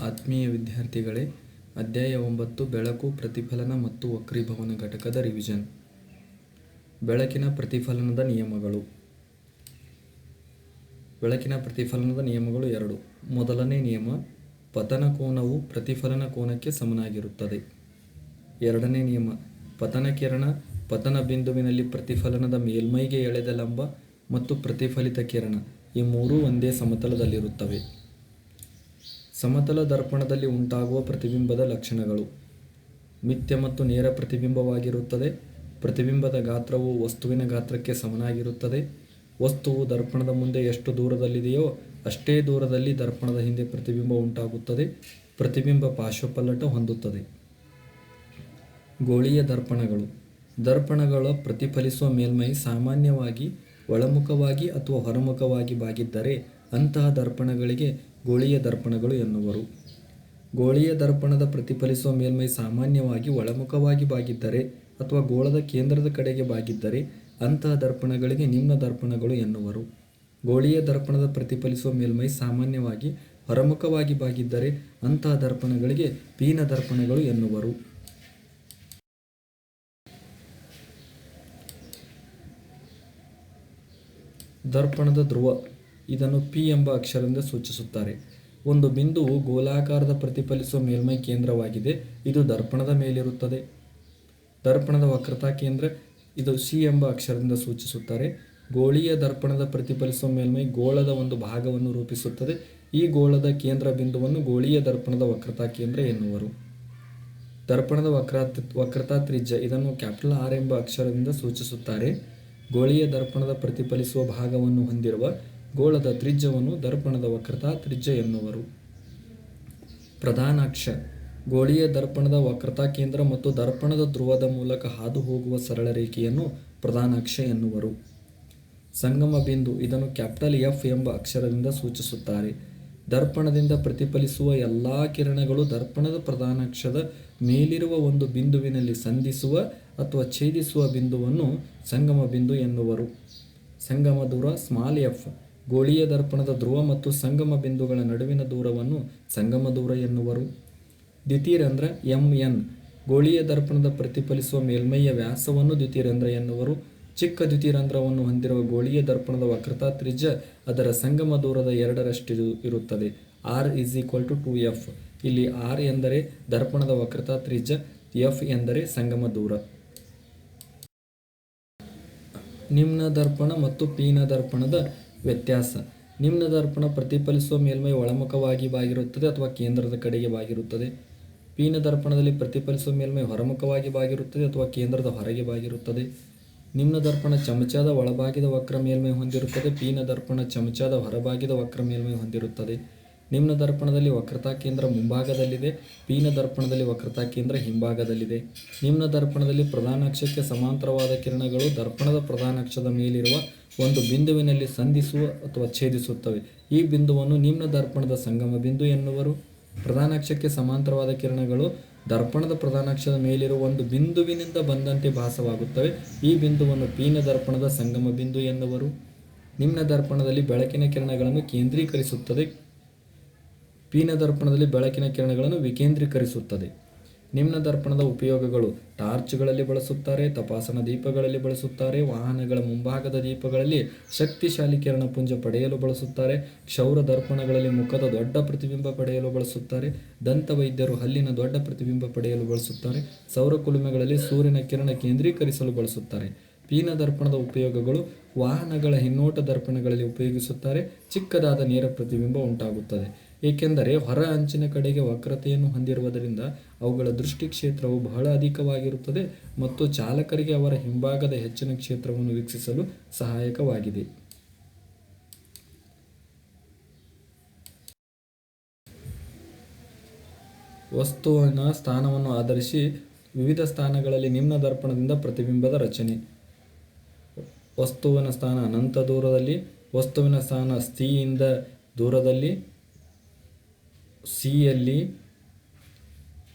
ಆತ್ಮೀಯ ವಿದ್ಯಾರ್ಥಿಗಳೇ, ಅಧ್ಯಾಯ ಒಂಬತ್ತು, ಬೆಳಕು, ಪ್ರತಿಫಲನ ಮತ್ತು ವಕ್ರೀಭವನ ಘಟಕದ ರಿವಿಷನ್ ಬೆಳಕಿನ ಪ್ರತಿಫಲನದ ನಿಯಮಗಳು. ಬೆಳಕಿನ ಪ್ರತಿಫಲನದ ನಿಯಮಗಳು ಎರಡು. ಮೊದಲನೇ ನಿಯಮ, ಪತನ ಕೋನವು ಪ್ರತಿಫಲನ ಕೋನಕ್ಕೆ ಸಮನಾಗಿರುತ್ತದೆ. ಎರಡನೇ ನಿಯಮ, ಪತನ ಕಿರಣ, ಪತನ ಬಿಂದುವಿನಲ್ಲಿ ಪ್ರತಿಫಲನದ ಮೇಲ್ಮೈಗೆ ಎಳೆದ ಲಂಬ ಮತ್ತು ಪ್ರತಿಫಲಿತ ಕಿರಣ ಈ ಮೂರೂ ಒಂದೇ ಸಮತಲದಲ್ಲಿರುತ್ತವೆ. ಸಮತಲ ದರ್ಪಣದಲ್ಲಿ ಉಂಟಾಗುವ ಪ್ರತಿಬಿಂಬದ ಲಕ್ಷಣಗಳು. ಮಿಥ್ಯ ಮತ್ತು ನೇರ ಪ್ರತಿಬಿಂಬವಾಗಿರುತ್ತದೆ. ಪ್ರತಿಬಿಂಬದ ಗಾತ್ರವು ವಸ್ತುವಿನ ಗಾತ್ರಕ್ಕೆ ಸಮನಾಗಿರುತ್ತದೆ. ವಸ್ತುವು ದರ್ಪಣದ ಮುಂದೆ ಎಷ್ಟು ದೂರದಲ್ಲಿದೆಯೋ ಅಷ್ಟೇ ದೂರದಲ್ಲಿ ದರ್ಪಣದ ಹಿಂದೆ ಪ್ರತಿಬಿಂಬ ಉಂಟಾಗುತ್ತದೆ. ಪ್ರತಿಬಿಂಬ ಪಾರ್ಶ್ವಪಲ್ಲಟ ಹೊಂದುತ್ತದೆ. ಗೋಳೀಯ ದರ್ಪಣಗಳು. ದರ್ಪಣಗಳ ಪ್ರತಿಫಲಿಸುವ ಮೇಲ್ಮೈ ಸಾಮಾನ್ಯವಾಗಿ ಒಳಮುಖವಾಗಿ ಅಥವಾ ಹೊರಮುಖವಾಗಿ ಬಾಗಿದ್ದರೆ ಅಂತಹ ದರ್ಪಣಗಳಿಗೆ ಗೋಳೀಯ ದರ್ಪಣಗಳು ಎನ್ನುವರು. ಗೋಳೀಯ ದರ್ಪಣದ ಪ್ರತಿಫಲಿಸುವ ಮೇಲ್ಮೈ ಸಾಮಾನ್ಯವಾಗಿ ಒಳಮುಖವಾಗಿ ಬಾಗಿದ್ದರೆ ಅಥವಾ ಗೋಳದ ಕೇಂದ್ರದ ಕಡೆಗೆ ಬಾಗಿದ್ದರೆ ಅಂತಹ ದರ್ಪಣಗಳಿಗೆ ನಿಮ್ನ ದರ್ಪಣಗಳು ಎನ್ನುವರು. ಗೋಳೀಯ ದರ್ಪಣದ ಪ್ರತಿಫಲಿಸುವ ಮೇಲ್ಮೈ ಸಾಮಾನ್ಯವಾಗಿ ಹೊರಮುಖವಾಗಿ ಬಾಗಿದ್ದರೆ ಅಂತಹ ದರ್ಪಣಗಳಿಗೆ ಪೀನ ದರ್ಪಣಗಳು ಎನ್ನುವರು. ದರ್ಪಣದ ಧ್ರುವ. ಇದನ್ನು ಪಿ ಎಂಬ ಅಕ್ಷರದಿಂದ ಸೂಚಿಸುತ್ತಾರೆ. ಒಂದು ಬಿಂದುವು ಗೋಲಾಕಾರದ ಪ್ರತಿಫಲಿಸುವ ಮೇಲ್ಮೈ ಕೇಂದ್ರವಾಗಿದೆ. ಇದು ದರ್ಪಣದ ಮೇಲಿರುತ್ತದೆ. ದರ್ಪಣದ ವಕ್ರತಾ ಕೇಂದ್ರ ಇದು ಸಿ ಎಂಬ ಅಕ್ಷರದಿಂದ ಸೂಚಿಸುತ್ತಾರೆ. ಗೋಳೀಯ ದರ್ಪಣದ ಪ್ರತಿಫಲಿಸುವ ಮೇಲ್ಮೈ ಗೋಳದ ಒಂದು ಭಾಗವನ್ನು ರೂಪಿಸುತ್ತದೆ. ಈ ಗೋಳದ ಕೇಂದ್ರ ಬಿಂದುವನ್ನು ಗೋಳೀಯ ದರ್ಪಣದ ವಕ್ರತಾ ಕೇಂದ್ರ ಎನ್ನುವರು. ದರ್ಪಣದ ವಕ್ರಾತ್ ವಕ್ರತಾ ತ್ರಿಜ್ಯ ಇದನ್ನು ಕ್ಯಾಪಿಟಲ್ ಆರ್ ಎಂಬ ಅಕ್ಷರದಿಂದ ಸೂಚಿಸುತ್ತಾರೆ. ಗೋಳೀಯ ದರ್ಪಣದ ಪ್ರತಿಫಲಿಸುವ ಭಾಗವನ್ನು ಹೊಂದಿರುವ ಗೋಳದ ತ್ರಿಜ್ಯವನ್ನು ದರ್ಪಣದ ವಕ್ರತಾ ತ್ರಿಜ್ಯ ಎನ್ನುವರು. ಪ್ರಧಾನಾಕ್ಷ, ಗೋಳೀಯ ದರ್ಪಣದ ವಕ್ರತಾ ಕೇಂದ್ರ ಮತ್ತು ದರ್ಪಣದ ಧ್ರುವದ ಮೂಲಕ ಹಾದು ಹೋಗುವ ಸರಳ ರೇಖೆಯನ್ನು ಪ್ರಧಾನಾಕ್ಷ ಎನ್ನುವರು. ಸಂಗಮ ಬಿಂದು ಇದನ್ನು ಕ್ಯಾಪಿಟಲ್ ಎಫ್ ಎಂಬ ಅಕ್ಷರದಿಂದ ಸೂಚಿಸುತ್ತಾರೆ. ದರ್ಪಣದಿಂದ ಪ್ರತಿಫಲಿಸುವ ಎಲ್ಲ ಕಿರಣಗಳು ದರ್ಪಣದ ಪ್ರಧಾನಾಕ್ಷದ ಮೇಲಿರುವ ಒಂದು ಬಿಂದುವಿನಲ್ಲಿ ಸಂಧಿಸುವ ಅಥವಾ ಛೇದಿಸುವ ಬಿಂದುವನ್ನು ಸಂಗಮ ಬಿಂದು ಎನ್ನುವರು. ಸಂಗಮ ದೂರ ಸ್ಮಾಲ್ ಎಫ್ ಗೋಳೀಯ ದರ್ಪಣದ ಧ್ರುವ ಮತ್ತು ಸಂಗಮ ಬಿಂದುಗಳ ನಡುವಿನ ದೂರವನ್ನು ಸಂಗಮ ದೂರ ಎನ್ನುವರು. ದ್ವಿತೀಯರಂಧ್ರ ಎಂ ಎನ್. ಗೋಳೀಯ ದರ್ಪಣದ ಪ್ರತಿಫಲಿಸುವ ಮೇಲ್ಮೈಯ ವ್ಯಾಸವನ್ನು ದ್ವಿತೀಯರಂಧ್ರ ಎನ್ನುವರು. ಚಿಕ್ಕ ದ್ವಿತೀಯರಂಧ್ರವನ್ನು ಹೊಂದಿರುವ ಗೋಳೀಯ ದರ್ಪಣದ ವಕ್ರತಾ ತ್ರಿಜ್ಯ ಅದರ ಸಂಗಮ ದೂರದ ಎರಡರಷ್ಟು ಇರುತ್ತದೆ. R is equal to two F. ಇಲ್ಲಿ ಆರ್ ಎಂದರೆ ದರ್ಪಣದ ವಕ್ರತಾ ತ್ರಿಜ್ಯ ಎಫ್ ಎಂದರೆ ಸಂಗಮ ದೂರ. ನಿಮ್ನ ದರ್ಪಣ ಮತ್ತು ಪೀನ ದರ್ಪಣದ ವ್ಯತ್ಯಾಸ. ನಿಮ್ನ ದರ್ಪಣ ಪ್ರತಿಫಲಿಸುವ ಮೇಲ್ಮೈ ಒಳಮುಖವಾಗಿ ಬಾಗಿರುತ್ತದೆ ಅಥವಾ ಕೇಂದ್ರದ ಕಡೆಗೆ ಬಾಗಿರುತ್ತದೆ. ಪೀನ ದರ್ಪಣದಲ್ಲಿ ಪ್ರತಿಫಲಿಸುವ ಮೇಲ್ಮೈ ಹೊರಮುಖವಾಗಿ ಬಾಗಿರುತ್ತದೆ ಅಥವಾ ಕೇಂದ್ರದ ಹೊರಗೆ ಬಾಗಿರುತ್ತದೆ. ನಿಮ್ನ ದರ್ಪಣ ಚಮಚದ ಒಳಭಾಗದ ವಕ್ರ ಮೇಲ್ಮೈ ಹೊಂದಿರುತ್ತದೆ. ಪೀನ ದರ್ಪಣ ಚಮಚದ ಹೊರಭಾಗದ ವಕ್ರ ಮೇಲ್ಮೈ ಹೊಂದಿರುತ್ತದೆ. ನಿಮ್ನ ದರ್ಪಣದಲ್ಲಿ ವಕ್ರತಾ ಕೇಂದ್ರ ಮುಂಭಾಗದಲ್ಲಿದೆ, ಪೀನ ದರ್ಪಣದಲ್ಲಿ ವಕ್ರತಾ ಕೇಂದ್ರ ಹಿಂಭಾಗದಲ್ಲಿದೆ. ನಿಮ್ನ ದರ್ಪಣದಲ್ಲಿ ಪ್ರಧಾನಾಕ್ಷಕ್ಕೆ ಸಮಾಂತರವಾದ ಕಿರಣಗಳು ದರ್ಪಣದ ಪ್ರಧಾನಾಕ್ಷದ ಮೇಲಿರುವ ಒಂದು ಬಿಂದುವಿನಲ್ಲಿ ಸಂಧಿಸುವ ಅಥವಾ ಛೇದಿಸುತ್ತವೆ. ಈ ಬಿಂದುವನ್ನು ನಿಮ್ನ ದರ್ಪಣದ ಸಂಗಮ ಬಿಂದು ಎನ್ನುವರು. ಪ್ರಧಾನಾಕ್ಷಕ್ಕೆ ಸಮಾಂತರವಾದ ಕಿರಣಗಳು ದರ್ಪಣದ ಪ್ರಧಾನಾಕ್ಷದ ಮೇಲಿರುವ ಒಂದು ಬಿಂದುವಿನಿಂದ ಬಂದಂತೆ ಭಾಸವಾಗುತ್ತವೆ. ಈ ಬಿಂದುವನ್ನು ಪೀನ ದರ್ಪಣದ ಸಂಗಮ ಬಿಂದು ಎನ್ನುವರು. ನಿಮ್ನ ದರ್ಪಣದಲ್ಲಿ ಬೆಳಕಿನ ಕಿರಣಗಳನ್ನು ಕೇಂದ್ರೀಕರಿಸುತ್ತದೆ. ಪೀನ ದರ್ಪಣದಲ್ಲಿ ಬೆಳಕಿನ ಕಿರಣಗಳನ್ನು ವಿಕೇಂದ್ರೀಕರಿಸುತ್ತದೆ. ನಿಮ್ನ ದರ್ಪಣದ ಉಪಯೋಗಗಳು ಟಾರ್ಚ್ಗಳಲ್ಲಿ ಬಳಸುತ್ತಾರೆ, ತಪಾಸಣಾ ದೀಪಗಳಲ್ಲಿ ಬಳಸುತ್ತಾರೆ, ವಾಹನಗಳ ಮುಂಭಾಗದ ದೀಪಗಳಲ್ಲಿ ಶಕ್ತಿಶಾಲಿ ಕಿರಣಪುಂಜ ಪಡೆಯಲು ಬಳಸುತ್ತಾರೆ, ಕ್ಷೌರ ದರ್ಪಣಗಳಲ್ಲಿ ಮುಖದ ದೊಡ್ಡ ಪ್ರತಿಬಿಂಬ ಪಡೆಯಲು ಬಳಸುತ್ತಾರೆ ದಂತವೈದ್ಯರು ಹಲ್ಲಿನ ದೊಡ್ಡ ಪ್ರತಿಬಿಂಬ ಪಡೆಯಲು ಬಳಸುತ್ತಾರೆ, ಸೌರ ಕುಲುಮೆಗಳಲ್ಲಿ ಸೂರ್ಯನ ಕಿರಣ ಕೇಂದ್ರೀಕರಿಸಲು ಬಳಸುತ್ತಾರೆ. ಪೀನ ದರ್ಪಣದ ಉಪಯೋಗಗಳು ವಾಹನಗಳ ಹಿನ್ನೋಟ ದರ್ಪಣಗಳಲ್ಲಿ ಉಪಯೋಗಿಸುತ್ತಾರೆ, ಚಿಕ್ಕದಾದ ನೇರ ಪ್ರತಿಬಿಂಬ ಉಂಟಾಗುತ್ತದೆ. ಏಕೆಂದರೆ ಹೊರ ಅಂಚಿನ ಕಡೆಗೆ ವಕ್ರತೆಯನ್ನು ಹೊಂದಿರುವುದರಿಂದ ಅವುಗಳ ದೃಷ್ಟಿ ಕ್ಷೇತ್ರವು ಬಹಳ ಅಧಿಕವಾಗಿರುತ್ತದೆ ಮತ್ತು ಚಾಲಕರಿಗೆ ಅವರ ಹಿಂಭಾಗದ ಹೆಚ್ಚಿನ ಕ್ಷೇತ್ರವನ್ನು ವೀಕ್ಷಿಸಲು ಸಹಾಯಕವಾಗಿದೆ. ವಸ್ತುವಿನ ಸ್ಥಾನವನ್ನು ಆಧರಿಸಿ ವಿವಿಧ ಸ್ಥಾನಗಳಲ್ಲಿ ನಿಮ್ನ ದರ್ಪಣದಿಂದ ಪ್ರತಿಬಿಂಬದ ರಚನೆ. ವಸ್ತುವಿನ ಸ್ಥಾನ ಅನಂತ ದೂರದಲ್ಲಿ, ವಸ್ತುವಿನ ಸ್ಥಾನ ಸ್ಥಿಯಿಂದ ದೂರದಲ್ಲಿ ಸಿಯಲ್ಲಿ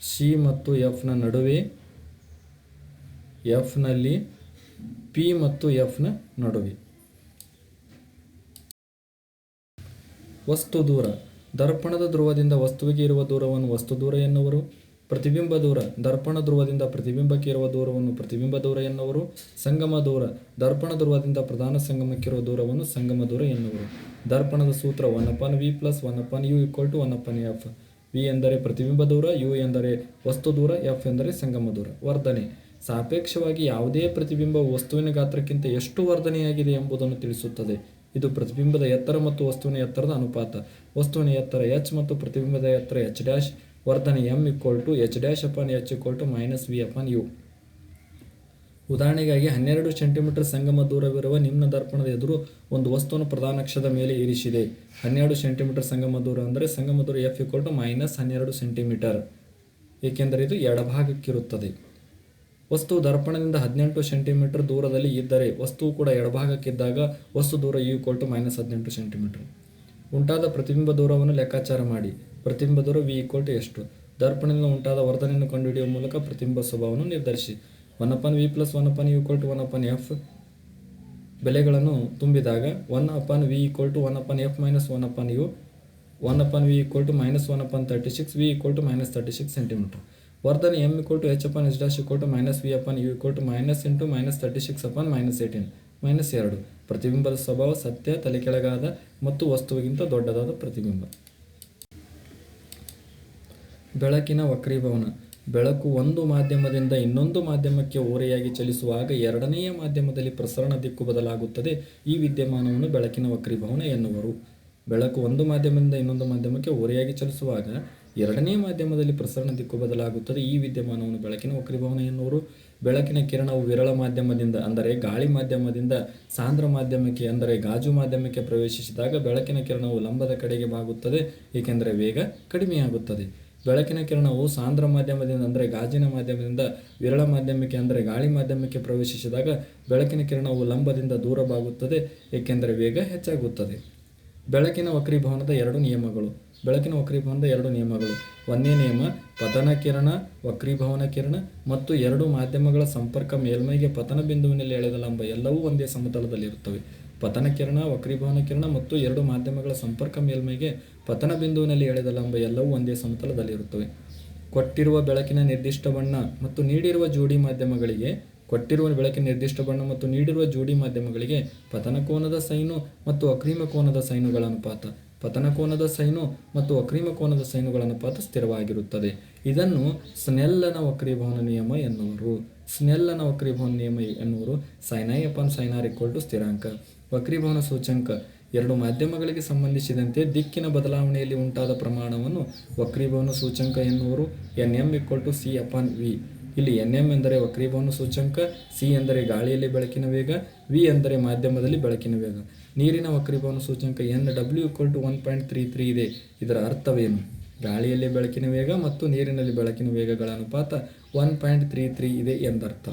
ಸಿ ಮತ್ತು ಎಫ್ನ ನಡುವೆ ಎಫ್ನಲ್ಲಿ ಪಿ ಮತ್ತು ಎಫ್ನ ನಡುವೆ. ವಸ್ತು ದೂರ. ದರ್ಪಣದ ಧ್ರುವದಿಂದ ವಸ್ತುವಿಗೆ ಇರುವ ದೂರವನ್ನು ವಸ್ತು ದೂರ ಎನ್ನುವರು. ಪ್ರತಿಬಿಂಬ ದೂರ, ದರ್ಪಣ ಧ್ರುವದಿಂದ ಪ್ರತಿಬಿಂಬಕ್ಕೆ ಇರುವ ದೂರವನ್ನು ಪ್ರತಿಬಿಂಬ ದೂರ ಎನ್ನುವರು. ಸಂಗಮ ದೂರ, ದರ್ಪಣ ಧ್ರುವದಿಂದ ಪ್ರಧಾನ ಸಂಗಮಕ್ಕಿರುವ ದೂರವನ್ನು ಸಂಗಮ ದೂರ ಎನ್ನುವರು. ದರ್ಪಣದ ಸೂತ್ರ one upon V plus one upon U equal to one upon F V ಎಂದರೆ ಪ್ರತಿಬಿಂಬ ದೂರ ಯು ಎಂದರೆ ವಸ್ತು ದೂರ ಎಫ್ ಎಂದರೆ ಸಂಗಮ ದೂರ. ವರ್ಧನೆ. ಸಾಪೇಕ್ಷವಾಗಿ ಯಾವುದೇ ಪ್ರತಿಬಿಂಬ ವಸ್ತುವಿನ ಗಾತ್ರಕ್ಕಿಂತ ಎಷ್ಟು ವರ್ಧನೆಯಾಗಿದೆ ಎಂಬುದನ್ನು ತಿಳಿಸುತ್ತದೆ. ಇದು ಪ್ರತಿಬಿಂಬದ ಎತ್ತರ ಮತ್ತು ವಸ್ತುವಿನ ಎತ್ತರದ ಅನುಪಾತ. ವಸ್ತುವಿನ ಎತ್ತರ ಎಚ್ ಮತ್ತು ಪ್ರತಿಬಿಂಬದ ಎತ್ತರ ಎಚ್ ಡ್ಯಾಶ್ ವರ್ಧನೆ M equal to H dash upon H equal to minus V upon U ಉದಾಹರಣೆಗಾಗಿ ಹನ್ನೆರಡು ಸೆಂಟಿಮೀಟರ್ ಸಂಗಮ ದೂರವಿರುವ ನಿಮ್ನ ದರ್ಪಣದ ಎದುರು ಒಂದು ವಸ್ತುವನ್ನು ಪ್ರಧಾನಕ್ಷದ ಮೇಲೆ ಇರಿಸಿದೆ. ಹನ್ನೆರಡು ಸೆಂಟಿಮೀಟರ್ ಸಂಗಮ ದೂರ ಅಂದರೆ ಸಂಗಮ ದೂರ ಎಫ್ ಇಕ್ವಲ್ ಟು ಮೈನಸ್ ಹನ್ನೆರಡು ಸೆಂಟಿಮೀಟರ್ ಏಕೆಂದರೆ ಇದು ಎಡಭಾಗಕ್ಕಿರುತ್ತದೆ. ವಸ್ತು ದರ್ಪಣದಿಂದ ಹದಿನೆಂಟು ಸೆಂಟಿಮೀಟರ್ ದೂರದಲ್ಲಿ ಇದ್ದರೆ ವಸ್ತು ಕೂಡ ಎಡಭಾಗಕ್ಕಿದ್ದಾಗ ವಸ್ತು ದೂರ ಯು ಇಕ್ವಲ್ ಟು ಮೈನಸ್ ಹದಿನೆಂಟು ಸೆಂಟಿಮೀಟರ್ ಉಂಟಾದ ಪ್ರತಿಬಿಂಬ ದೂರವನ್ನು ಲೆಕ್ಕಾಚಾರ ಮಾಡಿ. ಪ್ರತಿಬಿಂಬ ದೂರ ವಿ ಈಕ್ವಲ್ ಟು ಎಷ್ಟು? ದರ್ಪಣದಿಂದ ಉಂಟಾದ ವರ್ಧನೆಯನ್ನು ಕಂಡುಹಿಡಿಯುವ ಮೂಲಕ ಪ್ರತಿಬಿಂಬ ಸ್ವಭಾವವನ್ನು ನಿರ್ಧರಿಸಿ. One upon V plus one upon equal to one upon F ಬೆಲೆಗಳನ್ನು ತುಂಬಿದಾಗ one upon V equal to one upon F minus one upon U one upon V equal to minus one upon thirty six V equal to minus thirty six centimetre ವರ್ಧನೆ M equal to H upon H dash equal to minus V upon U equal to minus into minus thirty six upon minus eighteen minus ಎರಡು. ಪ್ರತಿಬಿಂಬದ ಸ್ವಭಾವ ಸತ್ಯ ತಲೆಕೆಳಗಾದ ಮತ್ತು ವಸ್ತುವಿಗಿಂತ ದೊಡ್ಡದಾದ ಪ್ರತಿಬಿಂಬ. ಬೆಳಕಿನ ವಕ್ರೀಭವನ. ಬೆಳಕು ಒಂದು ಮಾಧ್ಯಮದಿಂದ ಇನ್ನೊಂದು ಮಾಧ್ಯಮಕ್ಕೆ ಓರೆಯಾಗಿ ಚಲಿಸುವಾಗ ಎರಡನೆಯ ಮಾಧ್ಯಮದಲ್ಲಿ ಪ್ರಸರಣ ದಿಕ್ಕು ಬದಲಾಗುತ್ತದೆ. ಈ ವಿದ್ಯಮಾನವನ್ನು ಬೆಳಕಿನ ವಕ್ರೀಭವನ ಎನ್ನುವರು. ಬೆಳಕು ಒಂದು ಮಾಧ್ಯಮದಿಂದ ಇನ್ನೊಂದು ಮಾಧ್ಯಮಕ್ಕೆ ಓರೆಯಾಗಿ ಚಲಿಸುವಾಗ ಎರಡನೇ ಮಾಧ್ಯಮದಲ್ಲಿ ಪ್ರಸರಣ ದಿಕ್ಕು ಬದಲಾಗುತ್ತದೆ. ಈ ವಿದ್ಯಮಾನವನ್ನು ಬೆಳಕಿನ ವಕ್ರೀಭವನ ಎನ್ನುವರು. ಬೆಳಕಿನ ಕಿರಣವು ವಿರಳ ಮಾಧ್ಯಮದಿಂದ, ಅಂದರೆ ಗಾಳಿ ಮಾಧ್ಯಮದಿಂದ, ಸಾಂದ್ರ ಮಾಧ್ಯಮಕ್ಕೆ, ಅಂದರೆ ಗಾಜು ಮಾಧ್ಯಮಕ್ಕೆ ಪ್ರವೇಶಿಸಿದಾಗ ಬೆಳಕಿನ ಕಿರಣವು ಲಂಬದ ಕಡೆಗೆ ಬಾಗುತ್ತದೆ, ಏಕೆಂದರೆ ವೇಗ ಕಡಿಮೆಯಾಗುತ್ತದೆ. ಬೆಳಕಿನ ಕಿರಣವು ಸಾಂದ್ರ ಮಾಧ್ಯಮದಿಂದ ಅಂದರೆ ಗಾಜಿನ ಮಾಧ್ಯಮದಿಂದ ವಿರಳ ಮಾಧ್ಯಮಕ್ಕೆ ಅಂದರೆ ಗಾಳಿ ಮಾಧ್ಯಮಕ್ಕೆ ಪ್ರವೇಶಿಸಿದಾಗ ಬೆಳಕಿನ ಕಿರಣವು ಲಂಬದಿಂದ ದೂರವಾಗುತ್ತದೆ ಏಕೆಂದರೆ ವೇಗ ಹೆಚ್ಚಾಗುತ್ತದೆ. ಬೆಳಕಿನ ವಕ್ರೀಭವನದ ಎರಡು ನಿಯಮಗಳು. ಬೆಳಕಿನ ವಕ್ರೀಭವನದ ಎರಡು ನಿಯಮಗಳು. ಒಂದೇ ನಿಯಮ, ಪತನ ಕಿರಣ, ವಕ್ರೀಭವನ ಕಿರಣ ಮತ್ತು ಎರಡು ಮಾಧ್ಯಮಗಳ ಸಂಪರ್ಕ ಮೇಲ್ಮೈಗೆ ಪತನ ಬಿಂದುವಿನಲ್ಲಿ ಎಳೆದ ಲಂಬ ಎಲ್ಲವೂ ಒಂದೇ ಸಮತಲದಲ್ಲಿರುತ್ತವೆ. ಪತನ ಕಿರಣ, ವಕ್ರೀಭವನ ಕಿರಣ ಮತ್ತು ಎರಡು ಮಾಧ್ಯಮಗಳ ಸಂಪರ್ಕ ಮೇಲ್ಮೈಗೆ ಪತನ ಬಿಂದುವಿನಲ್ಲಿ ಎಳೆದ ಲಂಬ ಎಲ್ಲವೂ ಒಂದೇ ಸಮತಲದಲ್ಲಿರುತ್ತವೆ. ಕೊಟ್ಟಿರುವ ಬೆಳಕಿನ ನಿರ್ದಿಷ್ಟ ಬಣ್ಣ ಮತ್ತು ನೀಡಿರುವ ಜೋಡಿ ಮಾಧ್ಯಮಗಳಿಗೆ, ಕೊಟ್ಟಿರುವ ಬೆಳಕಿನ ನಿರ್ದಿಷ್ಟ ಬಣ್ಣ ಮತ್ತು ನೀಡಿರುವ ಜೋಡಿ ಮಾಧ್ಯಮಗಳಿಗೆ ಪತನ ಕೋನದ ಸೈನು ಮತ್ತು ಅಕ್ರೀಮ ಕೋನದ ಸೈನುಗಳ ಅನುಪಾತ. ಪತನ ಕೋನದ ಸೈನು ಮತ್ತು ಅಕ್ರೀಮ ಕೋನದ ಸೈನುಗಳ ಅನುಪಾತ ಸ್ಥಿರವಾಗಿರುತ್ತದೆ. ಇದನ್ನು ಸ್ನೆಲ್ಲನ ವಕ್ರೀಭವನ ನಿಯಮ ಎನ್ನುವರು. ಸ್ನೆಲ್ಲನ ವಕ್ರೀಭವನ ನಿಯಮ ಎನ್ನುವರು. Sine i upon sine r equal to ಸ್ಥಿರಾಂಕ. ವಕ್ರೀಭವನ ಸೂಚ್ಯಂಕ ಎರಡು ಮಾಧ್ಯಮಗಳಿಗೆ ಸಂಬಂಧಿಸಿದಂತೆ ದಿಕ್ಕಿನ ಬದಲಾವಣೆಯಲ್ಲಿ ಉಂಟಾದ ಪ್ರಮಾಣವನ್ನು ವಕ್ರೀಭವನ ಸೂಚಂಕ ಎನ್ನುವರು N M equal to C upon V. ಇಲ್ಲಿ ಎನ್ ಎಂ ಎಂದರೆ ವಕ್ರೀಭವನ ಸೂಚಂಕ, ಸಿ ಎಂದರೆ ಗಾಳಿಯಲ್ಲಿ ಬೆಳಕಿನ ವೇಗ, ವಿ ಎಂದರೆ ಮಾಧ್ಯಮದಲ್ಲಿ ಬೆಳಕಿನ ವೇಗ. ನೀರಿನ ವಕ್ರೀಭವನ ಸೂಚಂಕ N W equal to one point three three ಇದೆ. ಇದರ ಅರ್ಥವೇನು? ಗಾಳಿಯಲ್ಲಿ ಬೆಳಕಿನ ವೇಗ ಮತ್ತು ನೀರಿನಲ್ಲಿ ಬೆಳಕಿನ ವೇಗಗಳ ಅನುಪಾತ ಒನ್ ಪಾಯಿಂಟ್ ತ್ರೀ ತ್ರೀ ಇದೆ ಎಂದರ್ಥ.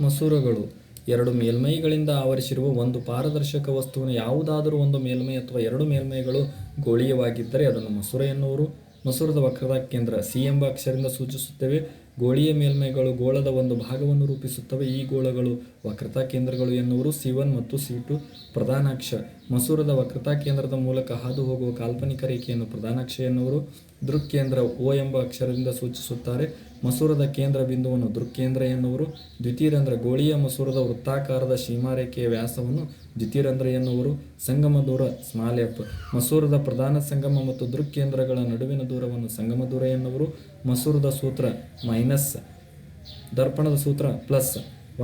ಮಸೂರಗಳು. ಎರಡು ಮೇಲ್ಮೈಗಳಿಂದ ಆವರಿಸಿರುವ ಒಂದು ಪಾರದರ್ಶಕ ವಸ್ತುವಿನ ಯಾವುದಾದರೂ ಒಂದು ಮೇಲ್ಮೈ ಅಥವಾ ಎರಡು ಮೇಲ್ಮೈಗಳು ಗೋಳೀಯವಾಗಿದ್ದರೆ ಅದನ್ನು ಮಸೂರ ಎನ್ನುವರು ಮಸೂರದ ವಕ್ರದ ಕೇಂದ್ರ ಸಿ ಎಂಬ ಅಕ್ಷರದಿಂದ ಸೂಚಿಸುತ್ತೇವೆ. ಗೋಳೀಯ ಮೇಲ್ಮೈಗಳು ಗೋಳದ ಒಂದು ಭಾಗವನ್ನು ರೂಪಿಸುತ್ತವೆ. ಈ ಗೋಳಗಳು ವಕ್ರತಾ ಕೇಂದ್ರಗಳು ಎನ್ನುವರು ಸಿ ಒನ್ ಮತ್ತು ಸಿ ಟು ಪ್ರಧಾನಾಕ್ಷ. ಮಸೂರದ ವಕ್ರತಾ ಕೇಂದ್ರದ ಮೂಲಕ ಹಾದು ಹೋಗುವ ಕಾಲ್ಪನಿಕ ರೇಖೆಯನ್ನು ಪ್ರಧಾನಾಕ್ಷ ಎನ್ನುವರು. ದೃಕ್ಕೇಂದ್ರ ಓ ಎಂಬ ಅಕ್ಷರದಿಂದ ಸೂಚಿಸುತ್ತಾರೆ. ಮಸೂರದ ಕೇಂದ್ರ ಬಿಂದುವನ್ನು ದೃಕ್ಕೇಂದ್ರ ಎನ್ನುವರು. ದ್ವಿತೀಯರಂದ್ರ ಗೋಳಿಯ ಮಸೂರದ ವೃತ್ತಾಕಾರದ ಸೀಮಾರೇಖೆಯ ವ್ಯಾಸವನ್ನು ದ್ವಿತೀಯರಂಧ್ರ ಎನ್ನುವರು ಸಂಗಮ ದೂರ ಸ್ಮಾಲ್ ಎಫ್ ಮಸೂರದ ಪ್ರಧಾನ ಸಂಗಮ ಮತ್ತು ದೃಕ್ ಕೇಂದ್ರಗಳ ನಡುವಿನ ದೂರವನ್ನು ಸಂಗಮ ದೂರ ಎನ್ನುವರು. ಮಸೂರದ ಸೂತ್ರ ಮೈನಸ್ ದರ್ಪಣದ ಸೂತ್ರ plus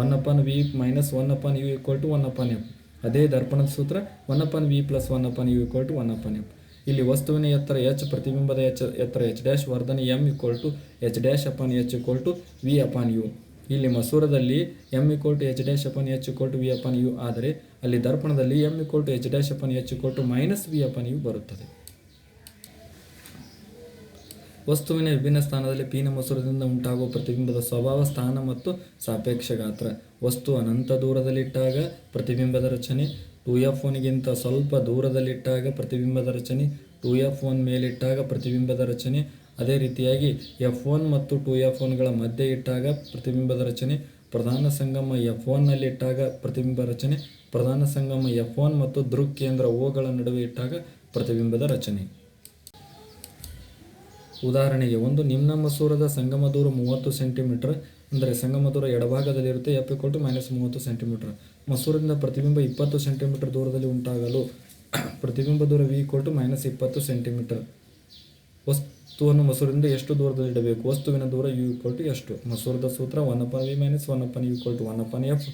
one upon V minus one upon U equal to one upon F ಅದೇ ದರ್ಪಣದ ಸೂತ್ರ one upon V plus one upon U equal to one upon F ಇಲ್ಲಿ ವಸ್ತುವಿನ ಎತ್ತರ ಎಚ್ ಪ್ರತಿಬಿಂಬದ ಎಚ್, ಎತ್ತರ ಎಚ್ ಡ್ಯಾಶ್ ವರ್ಧನೆ M equal to H dash upon H equal to V upon U ಇಲ್ಲಿ ಮಸೂರದಲ್ಲಿ M equal to H dash upon H equal to V upon U ಆದರೆ ಅಲ್ಲಿ ದರ್ಪಣದಲ್ಲಿ M equal to H dash upon H equal to minus V upon ಬರುತ್ತದೆ. ವಸ್ತುವಿನ ವಿಭಿನ್ನ ಸ್ಥಾನದಲ್ಲಿ ಪೀನ ಮಸೂರದಿಂದ ಉಂಟಾಗುವ ಪ್ರತಿಬಿಂಬದ ಸ್ವಭಾವ, ಸ್ಥಾನ ಮತ್ತು ಸಾಪೇಕ್ಷ ಗಾತ್ರ. ವಸ್ತು ಅನಂತ ದೂರದಲ್ಲಿಟ್ಟಾಗ ಪ್ರತಿಬಿಂಬದ ರಚನೆ ಟು ಎಫ್ ಒನ್ಗಿಂತ ಸ್ವಲ್ಪ ದೂರದಲ್ಲಿಟ್ಟಾಗ ಪ್ರತಿಬಿಂಬದ ರಚನೆ ಟು ಎಫ್ ಒನ್ ಮೇಲಿಟ್ಟಾಗ ಪ್ರತಿಬಿಂಬದ ರಚನೆ. ಅದೇ ರೀತಿಯಾಗಿ ಎಫ್ ಒನ್ ಮತ್ತು ಟು ಎಫ್ ಒನ್ಗಳ ಮಧ್ಯೆ ಇಟ್ಟಾಗ ಪ್ರತಿಬಿಂಬದ ರಚನೆ ಪ್ರಧಾನ ಸಂಗಮ ಎಫ್ ಒನ್ನಲ್ಲಿಟ್ಟಾಗ ಪ್ರತಿಬಿಂಬ ರಚನೆ, ಪ್ರಧಾನ ಸಂಗಮ ಎಫ್ ಒನ್ ಮತ್ತು ದೃಕ್ ಕೇಂದ್ರ ಓಗಳ ನಡುವೆ ಇಟ್ಟಾಗ ಪ್ರತಿಬಿಂಬದ ರಚನೆ. ಉದಾಹರಣೆಗೆ ಒಂದು ನಿಮ್ನ ಮಸೂರದ ಸಂಗಮ ದೂರ ಮೂವತ್ತು ಸೆಂಟಿಮೀಟರ್, ಅಂದರೆ ಸಂಗಮ ದೂರ ಎಡಭಾಗದಲ್ಲಿರುತ್ತೆ ಎಫ್ ಇಕ್ವಲ್ ಟು ಮೈನಸ್ ಮೂವತ್ತು ಸೆಂಟಿಮೀಟರ್. ಮಸೂರದಿಂದ ಪ್ರತಿಬಿಂಬ ಇಪ್ಪತ್ತು ಸೆಂಟಿಮೀಟರ್ ದೂರದಲ್ಲಿ ಉಂಟಾಗಲು ಪ್ರತಿಬಿಂಬ ದೂರ ವಿ ಇಕ್ವಲ್ ಟು ಮೈನಸ್ ಇಪ್ಪತ್ತು ಸೆಂಟಿಮೀಟರ್. ವಸ್ತುವನ್ನು ಮಸೂರದಿಂದ ಎಷ್ಟು ದೂರದಲ್ಲಿ ಇಡಬೇಕು? ವಸ್ತುವಿನ ದೂರ ಯು ಈಕ್ವಲ್ ಟು ಎಷ್ಟು? ಮಸೂರದ ಸೂತ್ರ one upon V minus one upon U equal to one upon F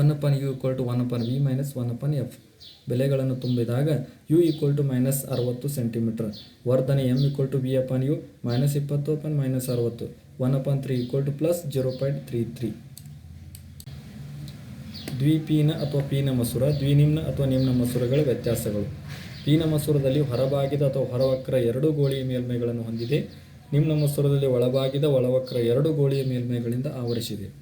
one upon U equal to one upon V minus one upon F ಬೆಲೆಗಳನ್ನು ತುಂಬಿದಾಗ ಯು ಈಕ್ವಲ್ ಟು ಮೈನಸ್ ಅರವತ್ತು centimetre ವರ್ಧನೆ M equal to V upon U minus ಇಪ್ಪತ್ತು upon minus ಅರವತ್ತು. One upon three equal to plus zero point three three ದ್ವಿಪೀನ ಅಥವಾ ಪೀನ ಮಸೂರ, ದ್ವಿನಿಮ್ನ ಅಥವಾ ನಿಮ್ನ ಮಸೂರಗಳ ವ್ಯತ್ಯಾಸಗಳು. ಪೀನ ಮಸೂರದಲ್ಲಿ ಹೊರಬಾಗಿದ ಅಥವಾ ಹೊರವಕ್ರ ಎರಡು ಗೋಳಿಯ ಮೇಲ್ಮೈಗಳನ್ನು ಹೊಂದಿದೆ. ನಿಮ್ನ ಮಸೂರದಲ್ಲಿ ಒಳಬಾಗಿದ ಒಳವಕ್ರ ಎರಡು ಗೋಳಿಯ ಮೇಲ್ಮೈಗಳಿಂದ ಆವರಿಸಿದೆ.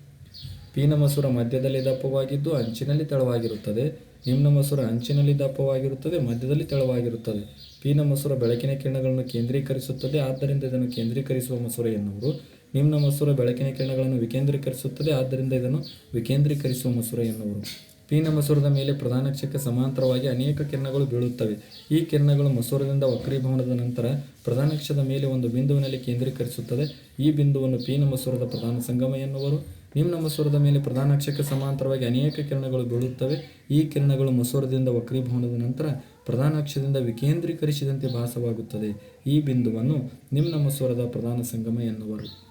ಪೀನ ಮಸೂರ ಮಧ್ಯದಲ್ಲಿ ದಪ್ಪವಾಗಿದ್ದು ಅಂಚಿನಲ್ಲಿ ತೆಳವಾಗಿರುತ್ತದೆ. ನಿಮ್ನ ಮಸೂರ ಅಂಚಿನಲ್ಲಿ ದಪ್ಪವಾಗಿರುತ್ತದೆ, ಮಧ್ಯದಲ್ಲಿ ತೆಳವಾಗಿರುತ್ತದೆ. ಪೀನ ಮಸೂರ ಬೆಳಕಿನ ಕಿರಣಗಳನ್ನು ಕೇಂದ್ರೀಕರಿಸುತ್ತದೆ, ಆದ್ದರಿಂದ ಇದನ್ನು ಕೇಂದ್ರೀಕರಿಸುವ ಮಸೂರ ಎನ್ನುವರು. ನಿಮ್ನ ಮಸೂರ ಬೆಳಕಿನ ಕಿರಣಗಳನ್ನು ವಿಕೇಂದ್ರೀಕರಿಸುತ್ತದೆ, ಆದ್ದರಿಂದ ಇದನ್ನು ವಿಕೇಂದ್ರೀಕರಿಸುವ ಮಸೂರ ಎನ್ನುವರು. ಪೀನ ಮಸೂರದ ಮೇಲೆ ಪ್ರಧಾನ ಅಕ್ಷಕ್ಕೆ ಸಮಾಂತರವಾಗಿ ಅನೇಕ ಕಿರಣಗಳು ಬೀಳುತ್ತವೆ. ಈ ಕಿರಣಗಳು ಮಸೂರದಿಂದ ವಕ್ರೀಭವನದ ನಂತರ ಪ್ರಧಾನ ಅಕ್ಷದ ಮೇಲೆ ಒಂದು ಬಿಂದುವಿನಲ್ಲಿ ಕೇಂದ್ರೀಕರಿಸುತ್ತದೆ. ಈ ಬಿಂದುವನ್ನು ಪೀನ ಮಸೂರದ ಪ್ರಧಾನ ಸಂಗಮ ಎನ್ನುವರು. ನಿಮ್ಮ ಮಸೂರದ ಮೇಲೆ ಪ್ರಧಾನ ಅಕ್ಷಕ್ಕೆ ಸಮಾಂತರವಾಗಿ ಅನೇಕ ಕಿರಣಗಳು ಬೀಳುತ್ತವೆ. ಈ ಕಿರಣಗಳು ಮಸೂರದಿಂದ ವಕ್ರೀಭವನದ ನಂತರ ಪ್ರಧಾನ ಅಕ್ಷದಿಂದ ವಿಕೇಂದ್ರೀಕರಿಸಿದಂತೆ ಭಾಸವಾಗುತ್ತದೆ. ಈ ಬಿಂದುವನ್ನು ನಿಮ್ನ ಮಸೂರದ ಪ್ರಧಾನ ಸಂಗಮ ಎನ್ನುವರು.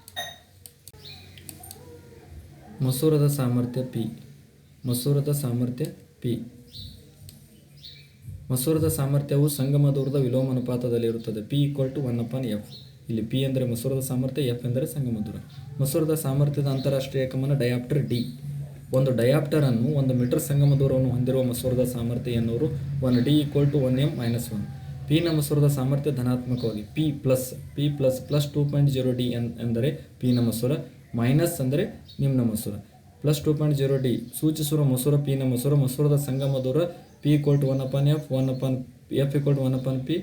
ಮಸೂರದ ಸಾಮರ್ಥ್ಯ ಪಿ. ಮಸೂರದ ಸಾಮರ್ಥ್ಯ ಪಿ. ಮಸೂರದ ಸಾಮರ್ಥ್ಯವು ಸಂಗಮ ದೂರದ ವಿಲೋಮ ಅನುಪಾತದಲ್ಲಿರುತ್ತದೆ P equal to one upon F. ಇಲ್ಲಿ ಪಿ ಅಂದರೆ ಮಸೂರದ ಸಾಮರ್ಥ್ಯ, ಎಫ್ ಎಂದರೆ ಸಂಗಮ ದೂರ ಮಸೂರದ ಸಾಮರ್ಥ್ಯದ ಅಂತಾರಾಷ್ಟ್ರೀಯ ಕಮನ ಡಯಾಪ್ಟರ್ ಡಿ. ಒಂದು ಡಯಾಪ್ಟರ್ ಅನ್ನು ಒಂದು ಮೀಟರ್ ಸಂಗಮ ದೂರವನ್ನು ಹೊಂದಿರುವ ಮಸೂರದ ಸಾಮರ್ಥ್ಯ ಎನ್ನುವರು one D equal to one M minus one. ಪಿನ ಮಸೂರದ ಸಾಮರ್ಥ್ಯ ಧನಾತ್ಮಕವಾಗಿ P plus P plus plus two point zero D N ಎಂದರೆ ಪಿನ ಮಸೂರ, ಮೈನಸ್ ಅಂದರೆ ನಿಮ್ನ ಮಸೂರ. Plus two point zero D. ಸೂಚಿಸುವ ಮಸೂರ ಪಿನ ಮಸೂರ, ಮಸೂರದ ಸಂಗಮ P equal to one upon F one upon F equal to one upon P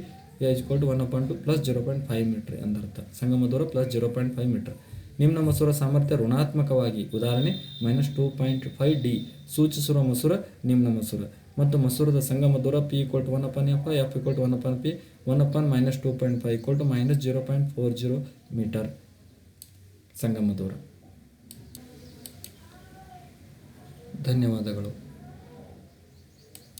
H equal to one upon two plus zero point five metre ಎಂದರ್ಥ. ಸಂಗಮ plus zero point five metre ನಿಮ್ನ ಮಸೂರ ಸಾಮರ್ಥ್ಯ ಋಣಾತ್ಮಕವಾಗಿ, ಉದಾಹರಣೆ minus two point five D ಸೂಚಿಸುವ ಮಸೂರ, ನಿಮ್ನ ಮಸೂರ. ಮತ್ತು ಮಸೂರದ ಸಂಗಮ ದೂರ P equal to one upon F F equal to one upon P one upon minus two point five equal to minus zero point four zero metre ಸಂಗಮ ದೂರ ಧನ್ಯವಾದಗಳು.